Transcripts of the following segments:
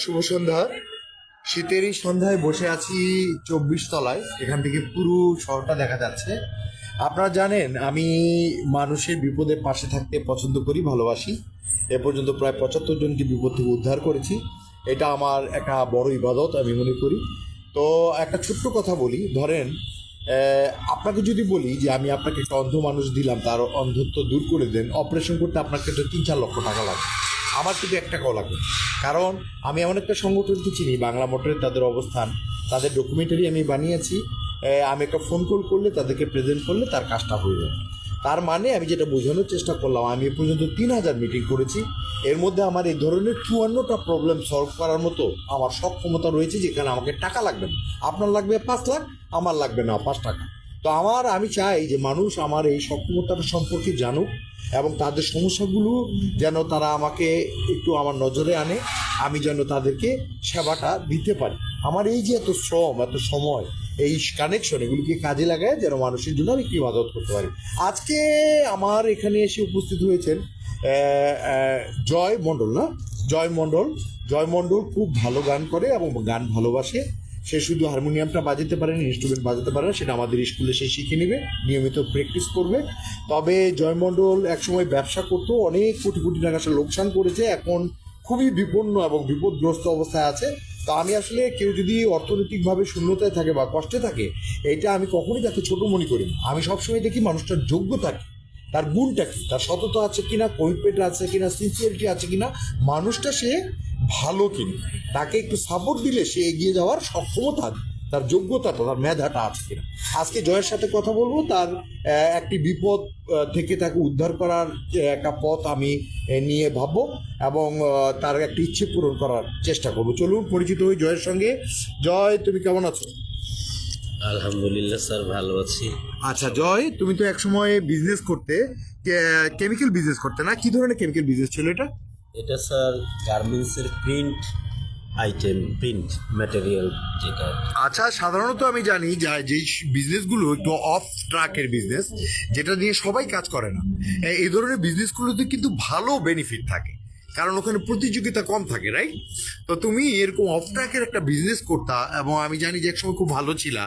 শুভ সন্ধ্যা। শীতের এই সন্ধ্যায় বসে আছি চব্বিশ তলায়। এখান থেকে পুরো শহরটা দেখা যাচ্ছে। আপনারা জানেন, আমি মানুষের বিপদে পাশে থাকতে পছন্দ করি, ভালোবাসি। এ পর্যন্ত প্রায় পঁচাত্তর জনকে বিপদ থেকে উদ্ধার করেছি। এটা আমার একটা বড় ইবাদত, আমি মনে করি। তো একটা ছোট্ট কথা বলি, ধরেন আপনাকে যদি বলি যে আমি আপনাকে একটা অন্ধ মানুষ দিলাম, তার অন্ধত্ব দূর করে দেন, অপারেশন করতে আপনাকে তো তিন চার লক্ষ টাকা লাগবে। আমার কিন্তু একটা টাকাও লাগবে। কারণ আমি এমন একটা সংগঠনকে চিনি, বাংলা মোটরের তাদের অবস্থান, তাদের ডকুমেন্টারি আমি বানিয়েছি আমি একটা ফোন কল করলে, তাদেরকে প্রেজেন্ট করলে তার কাজটা হয়ে যাবে। তার মানে আমি যেটা বোঝানোর চেষ্টা করলাম, আমি এ পর্যন্ত তিন হাজার মিটিং করেছি। এর মধ্যে আমার এই ধরনের চুয়ান্নটা প্রবলেম সলভ করার মতো আমার সক্ষমতা রয়েছে, যেখানে আমাকে টাকা লাগবে না। আপনার লাগবে পাঁচ লাখ, আমার লাগবে না পাঁচ টাকা। তো আমার, আমি চাই যে মানুষ আমার এই সক্ষমতাটা সম্পর্কে জানুক এবং তাদের সমস্যাগুলো যেন তারা আমাকে একটু আমার নজরে আনে, আমি যেন তাদেরকে সেবাটা দিতে পারি। আমার এই যে এত শ্রম, এত সময়, এই কানেকশন এগুলিকে কাজে লাগায় যেন মানুষের জন্য আমি ইবাদত করতে পারি। আজকে আমার এখানে এসে উপস্থিত হয়েছেন জয় মণ্ডল না? জয় মণ্ডল জয় মণ্ডল খুব ভালো গান করে এবং গান ভালোবাসে। সে শুধু হারমোনিয়ামটা বাজাতে পারে না ইনস্ট্রুমেন্ট বাজাতে পারে না, সেটা আমাদের স্কুলে সে শিখে নেবে, নিয়মিত প্র্যাকটিস করবে। তবে জয়মণ্ডল একসময় ব্যবসা করতো, অনেক কোটি কোটি টাকা সে লোকসান করেছে, এখন খুবই বিপন্ন এবং বিপদগ্রস্ত অবস্থায় আছে। তো আমি আসলে কেউ যদি অর্থনৈতিকভাবে শূন্যতায় থাকে বা কষ্টে থাকে, এটা আমি কখনোই তাকে ছোট মনে করি না। আমি সবসময় দেখি মানুষটার যোগ্যতা কি, তার গুণটা কি, তার সততা আছে কিনা কমিটমেন্ট আছে কিনা সিনসিয়ারিটি আছে কিনা, মানুষটা সে ভালো কিনা। তাকে একটু সাপোর্ট দিলে সে এগিয়ে যাওয়ার সক্ষমতা তার যোগ্যতাটা তার মেধাটা আছে কিনা। আজকে জয়ের সাথে কথা বলব তার একটি বিপদ থেকে তাকে উদ্ধার করার একটা পথ আমি নিয়ে ভাববো এবং তার একটা ইচ্ছে পূরণ করার চেষ্টা করব। চলুন পরিচিত হই জয়ের সঙ্গে। জয় তুমি কেমন আছো? আলহামদুলিল্লাহ স্যার ভালো আছি। আচ্ছা জয় তুমি তো একসময় বিজনেস করতে কেমিক্যাল বিজনেস করতে না? কি ধরনের কেমিক্যাল বিজনেস ছিল এটা? এটা স্যার গার্মেন্টসের প্রিন্ট আইটেম প্রিন্ট ম্যাটেরিয়াল যেটা। আচ্ছা সাধারণত আমি জানি যে যেই বিজনেসগুলো একটু অফ ট্রাকের বিজনেস যেটা নিয়ে সবাই কাজ করে না এই ধরনের বিজনেসগুলোতে কিন্তু ভালো বেনিফিট থাকে। কারণ ওখানে প্রতিযোগিতা কম থাকে রাইট তো তুমি এরকম অফ ট্র্যাকের একটা বিজনেস করতা, এবং আমি জানি যে একসময় খুব ভালো ছিলা,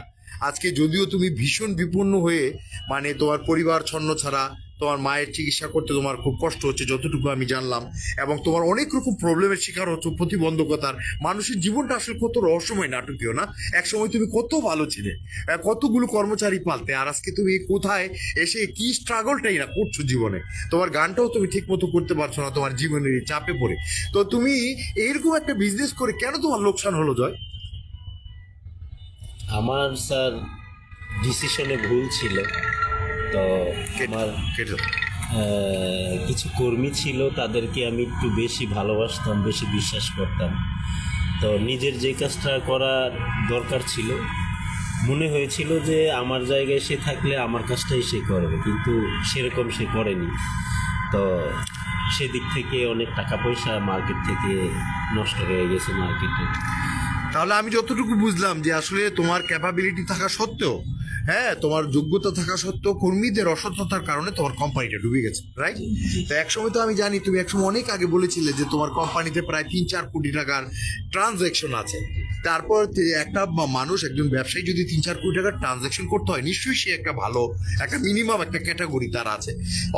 আজকে যদিও তুমি ভীষণ বিপন্ন হয়ে মানে তোমার পরিবার, ছন্ন ছাড়া তোমার মায়ের চিকিৎসা করতে তোমার খুব কষ্ট হচ্ছে যতটুকু আমি জানলাম। এবং তোমার অনেক রকম প্রবলেমের শিকার হচ্ছে, প্রতিবন্ধকতার। মানুষের জীবনটা আসলে কত রহস্যময় নাটকীয় না? একসময় তুমি কত ভালো ছিলে কতগুলো কর্মচারী পালতে, আর আজকে তুমি কোথায় এসে কি স্ট্রাগলটাই না করছ জীবনে? তোমার গানটাও তুমি ঠিক মতো করতে পারছ না, তোমার জীবনের চাপে পড়ে। তো তুমি এইরকম একটা বিজনেস করে কেন তোমার লোকসান হলো, জয়? আমার স্যার ডিসিশনে ভুল ছিল। তো আমার কিছু কর্মী ছিল তাদেরকে আমি একটু বেশি ভালোবাসতাম বেশি বিশ্বাস করতাম। তো নিজের যে কাজটা করার দরকার ছিল মনে হয়েছিল যে আমার জায়গায় সে থাকলে আমার কাজটাই সে করবে কিন্তু সেরকম সে করেনি। তো সেদিক থেকে অনেক টাকা পয়সা মার্কেট থেকে নষ্ট হয়ে গেছে মার্কেটে। তাহলে আমি যতটুকু বুঝলাম যে আসলে তোমার ক্যাপাবিলিটি থাকা সত্ত্বেও হ্যাঁ তোমার যোগ্যতা থাকা সত্ত্বেও কর্মীদের অসততার কারণে তোমার কোম্পানিটা ডুবে গেছে রাইট তো একসময় তো আমি জানি, তুমি একসময় অনেক আগে বলেছিলে যে তোমার কোম্পানিতে প্রায় তিন চার কোটি টাকার ট্রানজ্যাকশন আছে। তারপর একটা মানুষ, একজন ব্যবসায়ী যদি তিন চার কোটি টাকার ট্রানজ্যাকশন করতে হয়, নিশ্চয়ই সে একটা ভালো, একটা মিনিমাম একটা ক্যাটাগরি তার আছে।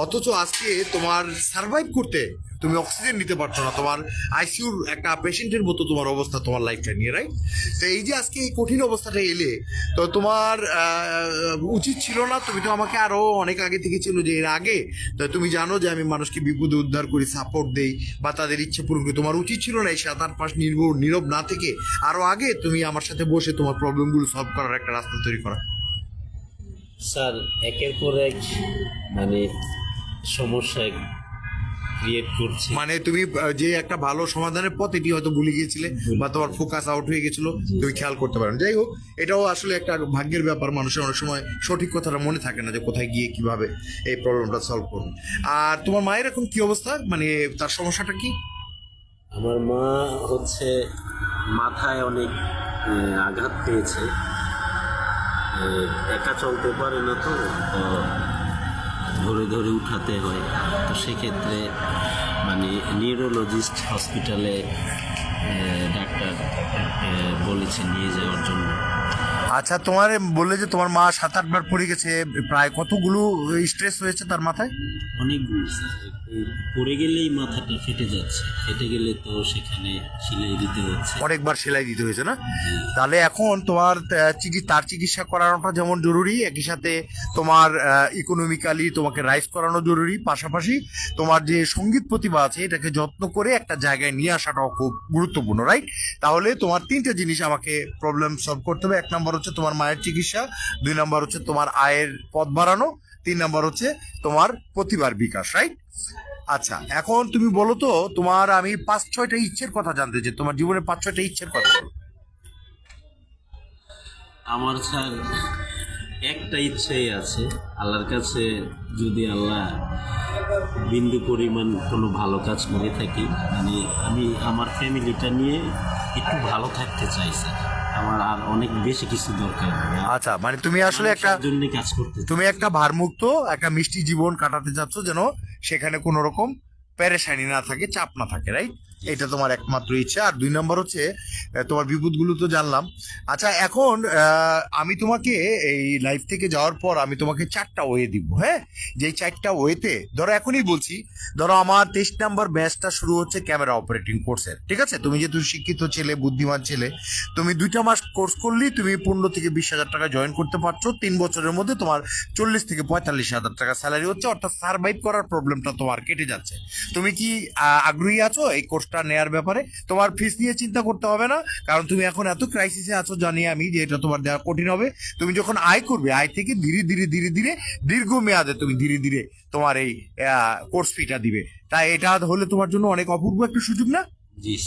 অথচ আজকে তোমার সার্ভাইভ করতে তুমি অক্সিজেন নিতে পারছ না। তোমার আইসিউর একটা পেশেন্টের মতো তোমার অবস্থা তোমার লাইফটা নিয়ে রাইট তো এই যে আজকে এই কঠিন অবস্থাটা এলে, তো তোমার উচিত ছিল না, তুমি তো আমাকে আরও অনেক আগে থেকে ছিল যে এর আগে, তো তুমি জানো যে আমি মানুষকে বিপদে উদ্ধার করি সাপোর্ট দেই, বা তাদের ইচ্ছে পূরণ করি। তোমার উচিত ছিল না এই সাত আট পাঁচ নির্ভর, নীরব না থেকে আরও আগে তুমি আমার সাথে বসে তোমার প্রবলেমগুলো সলভ করার একটা রাস্তা তৈরি করা। স্যার, একের পর এক মানে সমস্যা ক্রিয়েট করছে। মানে তুমি যে একটা ভালো সমাধানের পথ এটি হয়তো ভুলে গিয়েছিলে বা তোমার ফোকাস আউট হয়ে গেছিল তুমি খেয়াল করতে পারো। যাই হোক এটাও আসলে একটা ভাগ্যের ব্যাপার। মানুষের অনেক সময় সঠিক কথাটা মনে থাকে না যে কোথায় গিয়ে কীভাবে এই প্রবলেমটা সলভ করবে। আর তোমার মায়ের এখন কি অবস্থা? মানে তার সমস্যাটা কি? আমার মা হচ্ছে মাথায় অনেক আঘাত পেয়েছে। একা চলতে পারে না তো ধরে ধরে উঠাতে হয়। তো সেক্ষেত্রে মানে নিউরোলজিস্ট হসপিটালে ডাক্তার বলেছে নিয়ে যাওয়ার জন্য। আচ্ছা তোমার বললে যে তোমার মা সাত আটবার পড়ে গেছে প্রায় কতগুলো স্ট্রেস হয়েছে তার মাথায়? অনেকগুলো পড়ে গেলেই মাথাটা ফেটে যাচ্ছে। ফেটে গেলে তো সেখানে সিলাই দিতে হচ্ছে। অনেকবার সেলাই দিতে হয়েছে না? তাহলে এখন তোমার তার চিকিৎসা করানোটা যেমন জরুরি একই সাথে তোমার ইকোনমিক্যালি তোমাকে রাইজ করানো জরুরি। পাশাপাশি তোমার যে সংগীত প্রতিভা আছে এটাকে যত্ন করে একটা জায়গায় নিয়ে আসাটাও খুব গুরুত্বপূর্ণ রাইট তাহলে তোমার তিনটে জিনিস আমাকে প্রবলেম সলভ করতে হবে। এক নম্বর হচ্ছে তোমার মায়ের চিকিৎসা দুই নম্বর হচ্ছে তোমার আয়ের পথ বাড়ানো তিন নম্বর হচ্ছে তোমার প্রতিভার বিকাশ রাইট আচ্ছা এখন তুমি বলো তো, তোমার আমি পাঁচ, ছয়টা ইচ্ছের কথা জানতে চাই, তোমার জীবনে পাঁচ, ছয়টা ইচ্ছের কথা বলো। আমার স্যার, একটা ইচ্ছেই আছে, আল্লাহর কাছে যদি আল্লাহ বিন্দু পরিমাণ কোনো ভালো কাজ করে থাকি মানে আমি, আমার ফ্যামিলিটা নিয়ে একটু ভালো থাকতে চাই, স্যার আমার আর অনেক বেশি কিছু দরকার আচ্ছা মানে তুমি আসলে একটা জন্য কাজ করতে তুমি একটা ভারমুক্ত একটা মিষ্টি জীবন কাটাতে চাচ্ছ যেন সেখানে কোনো রকম প্যারেশানি না থাকে চাপ না থাকে রাইট এটা তোমার একমাত্র ইচ্ছা। আর দুই নম্বর হচ্ছে তোমার বিপদগুলো তো জানলাম। আচ্ছা এখন আমি তোমাকে এই লাইফ থেকে যাওয়ার পর আমি তোমাকে চারটা ওয়ে দিব হ্যাঁ? যেই চারটা ওয়েতে ধরো এখনই বলছি, ধরো আমার তেইশ নম্বর ব্যাচটা শুরু হচ্ছে ক্যামেরা অপারেটিং কোর্সের ঠিক আছে? তুমি যেহেতু শিক্ষিত ছেলে, বুদ্ধিমান ছেলে, তুমি দুইটা মাস কোর্স করলেই তুমি পনেরো থেকে বিশ হাজার টাকা জয়েন করতে পারছ। তিন বছরের মধ্যে তোমার চল্লিশ থেকে পঁয়তাল্লিশ হাজার টাকা স্যালারি হচ্ছে, অর্থাৎ সার্ভাইভ করার প্রবলেমটা তোমার কেটে যাচ্ছে। তুমি কি আগ্রহী আছো এই কোর্সটা নেয়ার ব্যাপারে তোমার ফিস নিয়ে চিন্তা করতে হবে না। কারণ তুমি এখন এত ক্রাইসিসে আছো জানি আমি যে এটা তোমার দেওয়া কঠিন হবে। তুমি যখন আয় করবে, আয় থেকে ধীরে ধীরে ধীরে ধীরে দীর্ঘ মেয়াদে তুমি ধীরে ধীরে তোমার এই কোর্স ফিটা দিবে। তাই এটা হলে তোমার জন্য অনেক অপূর্ব একটা সুযোগ না? জি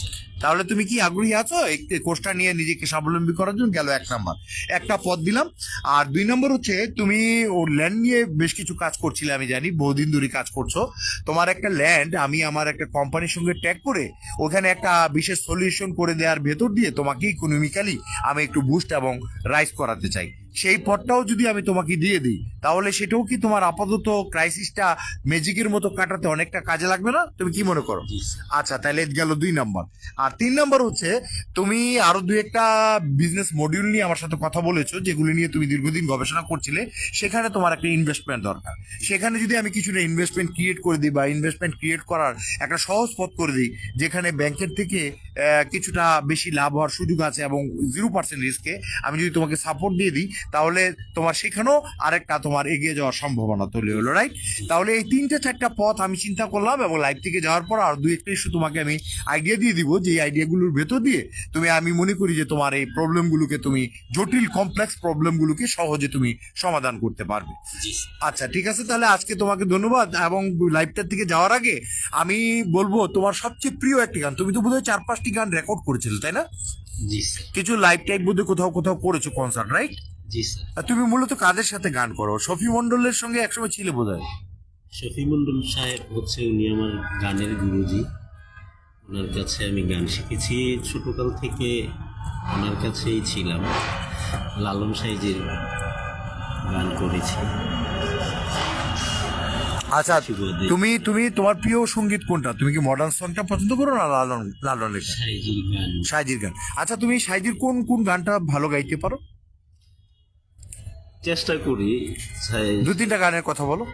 তাহলে তুমি কি আগ্রহী আছো? এই কোর্সটা নিয়ে নিজেকে স্বাবলম্বী করার জন্য গেল এক নাম্বার। একটা পদ দিলাম। আর দুই নম্বর হচ্ছে, তুমি ও ল্যান্ড নিয়ে বেশ কিছু কাজ করছিলে, আমি জানি, বহুদিন ধরে কাজ করছ। তোমার একটা ল্যান্ড আমি আমার একটা কোম্পানির সঙ্গে ট্যাগ করে, ওখানে একটা বিশেষ সলিউশন করে দেওয়ার ভেতর দিয়ে তোমাকে ইকোনমিক্যালি আমি একটু বুস্ট এবং রাইজ করাতে চাই। সেই পথটাও যদি আমি তোমাকে দিয়ে দিই তাহলে সেটাও কি তোমার আপাতত ক্রাইসিসটা ম্যাজিকের মতো কাটাতে অনেকটা কাজে লাগবে না? তুমি কি মনে করো? আচ্ছা তাহলে গেল দুই নাম্বার। আর তিন নাম্বার হচ্ছে তুমি আরও দুই একটা বিজনেস মডিউল নিয়ে আমার সাথে কথা বলেছ যেগুলি নিয়ে তুমি দীর্ঘদিন গবেষণা করছিলে সেখানে তোমার একটা ইনভেস্টমেন্ট দরকার। সেখানে যদি আমি কিছুটা ইনভেস্টমেন্ট ক্রিয়েট করে দিই বা ইনভেস্টমেন্ট ক্রিয়েট করার একটা সহজ পথ করে দিই যেখানে ব্যাংকের থেকে কিছুটা বেশি লাভ হওয়ার সুযোগ আছে এবং জিরো পার্সেন্ট রিস্কে আমি যদি তোমাকে সাপোর্ট দিয়ে দিই তাহলে তোমার সেখানেও আরেকটা তোমার এগিয়ে যাওয়ার সম্ভাবনা তৈরি হলো রাইট তাহলে এই তিনটে চারটা পথ আমি চিন্তা করলাম এবং লাইভ থেকে যাওয়ার পর আর দুই একটা ইস্যু তোমাকে আমি আইডিয়া দিয়ে দিব যে আইডিয়াগুলোর ভেতর দিয়ে তুমি আমি মনে করি যে তোমার এই প্রবলেমগুলোকে তুমি জটিল কমপ্লেক্স প্রবলেমগুলোকে সহজে তুমি সমাধান করতে পারবে। আচ্ছা ঠিক আছে তাহলে আজকে তোমাকে ধন্যবাদ এবং লাইভটার থেকে যাওয়ার আগে আমি বলব তোমার সবচেয়ে প্রিয় একটি গান। তুমি তো বোধহয় চার পাঁচটি গান রেকর্ড করেছিলে তাই না? কিছু লাইভ টাইপ বোধহয় কোথাও কোথাও করেছ কনসার্ট রাইট জি স্যার। আর তুমি মূলত কাদের সাথে গান করো? শফি মন্ডলের সঙ্গে একসময় ছিলে বোধ হয় শফি মন্ডল সাহেব হচ্ছে উনি আমার গানের গুরুজি। ওনার কাছে আমি গান শিখেছি। ছোটকাল থেকে ওনার কাছেই ছিলাম। লালন সাইজের গান করেছি। আচ্ছা তুমি তুমি তোমার প্রিয় সংগীত কোনটা? তুমি কি মডার্ন সংটা পছন্দ করো না লালন লালনের? সাইজির গান। সাইজির গান। আচ্ছা তুমি সাইজির কোন কোন গানটা ভালো গাইতে পারো? চেষ্টা করি দু তিনটা গানের কথা বলো।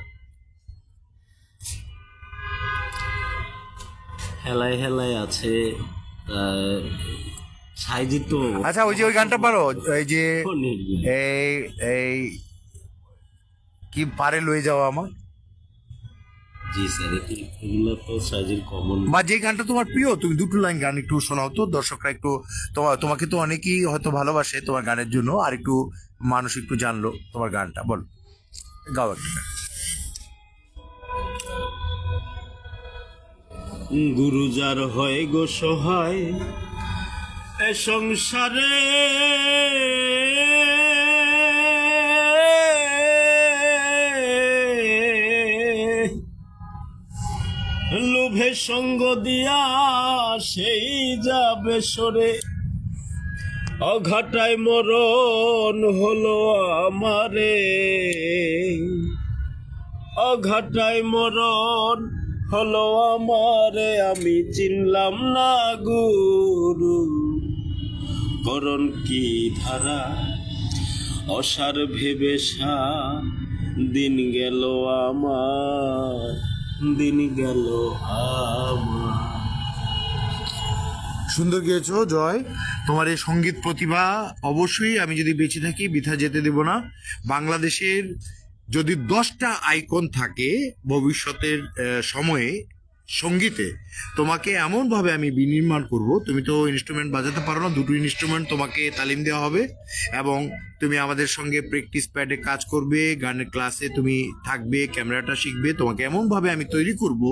হেলায় হেলায় আছে আচ্ছা ওই যে ওই গানটা পারো এই যে এই এই কি পারে লয়ে যাওয়া আমার? জি স্যার এগুলো তো সাইজির কমন বা যে গানটা তোমার প্রিয় তুমি দুটো লাইন গান একটু শোনাও তো দর্শকরা একটু তোমার তোমাকে তো অনেকেই হয়তো ভালোবাসে তোমার গানের জন্য আর একটু মানুষ একটু জানলো তোমার গানটা, বলো। গাও একটা গান। গুরুজার হয় গো সহায়, এ সংসারে। লোভে সঙ্গ দিয়া সেই যাবে সরে। অঘাটায় মরণ হলো আমারে। অঘাটায় মরণ হলো আমারে, আমি চিনলাম না গুরু। করণ কি ধারা? অসার ভেবে দিন গেল আমার, দিন গেল আমার। সুন্দর গিয়েছো, জয়। তোমার এই সংগীত প্রতিভা অবশ্যই আমি যদি বেঁচে থাকি, বৃথা যেতে দেব না। বাংলাদেশের যদি দশটা আইকন থাকে ভবিষ্যতের সময়ে সঙ্গীতে। তোমাকে এমনভাবে আমি বিনির্মাণ করব, তুমি তো ইনস্ট্রুমেন্ট বাজাতে পারো না, দুটো ইনস্ট্রুমেন্ট তোমাকে তালিম দেওয়া হবে এবং তুমি আমাদের সঙ্গে প্র্যাকটিস প্যাডে কাজ করবে, গানের ক্লাসে তুমি থাকবে, ক্যামেরাটা শিখবে, তোমাকে এমনভাবে আমি তৈরি করব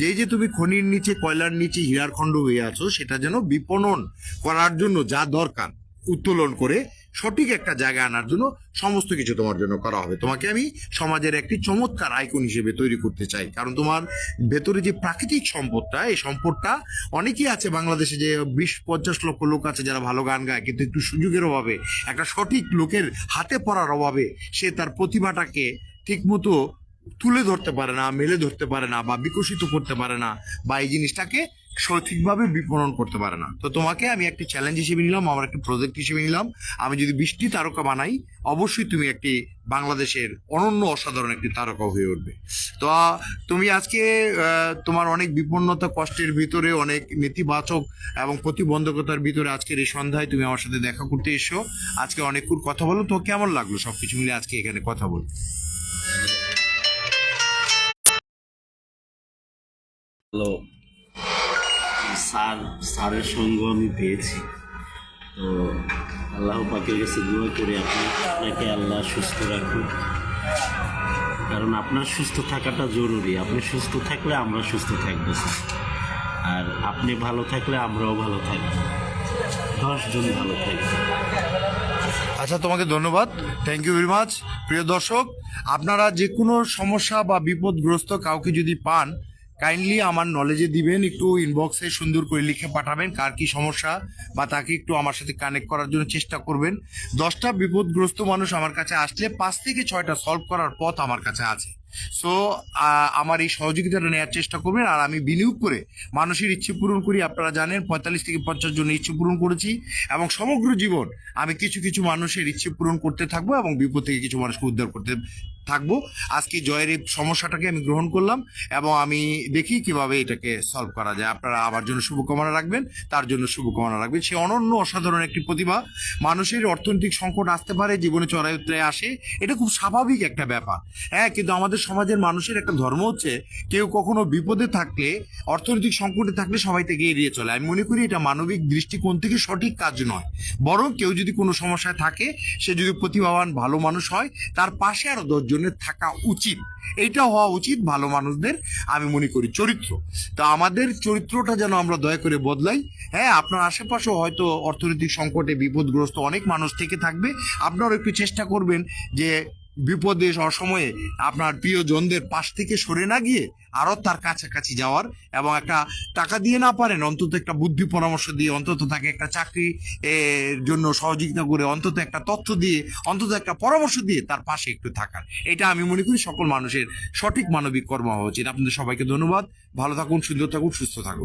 যে যে তুমি খনির নিচে, কয়লার নিচে হীরার খণ্ড হয়ে আছো, সেটা যেন বিপণন করার জন্য যা দরকার, উত্তোলন করে সঠিক একটা জায়গা আনার জন্য সমস্ত কিছু তোমার জন্য করা হবে। তোমাকে আমি সমাজের একটি চমৎকার আইকন হিসেবে তৈরি করতে চাই। কারণ তোমার ভেতরে যে প্রাকৃতিক সম্পদটা, এই সম্পদটা অনেকেই আছে বাংলাদেশে যে বিশ, পঞ্চাশ লক্ষ লোক আছে যারা ভালো গান গায়, কিন্তু একটু সুযোগের অভাবে, একটা সঠিক লোকের হাতে পড়ার অভাবে সে তার প্রতিভাটাকে ঠিকমতো তুলে ধরতে পারে না, মেলে ধরতে পারে না বা বিকশিত করতে পারে না বা এই জিনিসটাকে সঠিকভাবে বিপণন করতে পারে না। তো তোমাকে আমি একটি চ্যালেঞ্জ হিসেবে নিলাম, আমার একটি প্রজেক্ট হিসেবে নিলাম। আমি যদি বৃষ্টি তারকা বানাই, অবশ্যই তুমি একটি বাংলাদেশের অনন্য অসাধারণ একটি তারকা হয়ে উঠবে। তো তুমি আজকে তোমার অনেক বিপন্নতা কষ্টের ভিতরে, অনেক নেতিবাচক এবং প্রতিবন্ধকতার ভিতরে আজকের এই সন্ধ্যায় তুমি আমার সাথে দেখা করতে এসো। আজকে অনেকক্ষণ কথা বলো। তো কেমন লাগল? সবকিছু মিলে আজকে এখানে কথা বল। হ্যালো স্যার, স্যারের সঙ্গ আমি পেয়েছি। তো আল্লাহ পাকের কাছে দোয়া করে আপনি আপনাকে আল্লাহ সুস্থ রাখুন কারণ আপনার সুস্থ থাকাটা জরুরি। আপনি সুস্থ থাকলে আমরা সুস্থ থাকব আর আপনি ভালো থাকলে আমরাও ভালো থাকব। দশজন ভালো থাকবে। আচ্ছা তোমাকে ধন্যবাদ। থ্যাংক ইউ ভেরি মাচ প্রিয় দর্শক, আপনারা যে কোনো সমস্যা বা বিপদগ্রস্ত কাউকে যদি পান কাইন্ডলি আমার নলেজে দিবেন, একটু ইনবক্সে সুন্দর করে লিখে পাঠাবেন কার কি সমস্যা বা তাকে একটু আমার সাথে কানেক্ট করার জন্য চেষ্টা করবেন। দশটা বিপদগ্রস্ত মানুষ আমার কাছে আসলে পাঁচ থেকে ছয়টা সলভ করার পথ আমার কাছে আছে। সো আমার এই সহযোগিতাটা নেওয়ার চেষ্টা করবেন আর আমি বিনিয়োগ করে মানুষের ইচ্ছে পূরণ করি, আপনারা জানেন, পঁয়তাল্লিশ থেকে পঞ্চাশ জন ইচ্ছে পূরণ করেছি এবং সমগ্র জীবন আমি কিছু কিছু মানুষের ইচ্ছে পূরণ করতে থাকব এবং বিপদ থেকে কিছু মানুষকে উদ্ধার করতে থাকব। আজকে জয়ের এই সমস্যাটাকে আমি গ্রহণ করলাম এবং আমি দেখি কীভাবে এটাকে সলভ করা যায়। আপনারা আমার জন্য শুভকামনা রাখবেন, তার জন্য শুভকামনা রাখবেন। সে অনন্য অসাধারণ একটি প্রতিভা। মানুষের অর্থনৈতিক সংকট আসতে পারে, জীবনে চড়াই উতরাই আসে। এটা খুব স্বাভাবিক একটা ব্যাপার। হ্যাঁ কিন্তু আমাদের সমাজের মানুষের একটা ধর্ম হচ্ছে, কেউ কখনো বিপদে থাকলে, অর্থনৈতিক সংকটে থাকলে সবাই থেকে এড়িয়ে চলে। আমি মনে করি এটা মানবিক দৃষ্টিকোণ থেকে সঠিক কাজ নয়। বরং কেউ যদি কোনো সমস্যায় থাকে, সে যদি প্রতিভাবান, ভালো মানুষ হয়, তার পাশে আরও দশজনের থাকা উচিত। এটা হওয়া উচিত ভালো মানুষদের, আমি মনে করি চরিত্র। তা আমাদের চরিত্রটা যেন আমরা দয়া করে বদলাই। হ্যাঁ আপনার আশেপাশেও হয়তো অর্থনৈতিক সংকটে বিপদগ্রস্ত অনেক মানুষ থেকে থাকবে। আপনারাও একটু চেষ্টা করবেন যে বিপদে অসময়ে আপনার প্রিয়জনদের পাশ থেকে সরে না গিয়ে আরও তার কাছাকাছি যাওয়ার এবং একটা টাকা দিয়ে না পারেন, অন্তত একটা বুদ্ধি পরামর্শ দিয়ে, অন্তত তাকে একটা চাকরি এর জন্য সহযোগিতা করে, অন্তত একটা তথ্য দিয়ে, অন্তত একটা পরামর্শ দিয়ে তার পাশে একটু থাকার। এটা আমি মনে করি সকল মানুষের সঠিক মানবিক কর্ম হওয়া উচিত। আপনাদের সবাইকে ধন্যবাদ। ভালো থাকুন, সুন্দর থাকুন, সুস্থ থাকুন।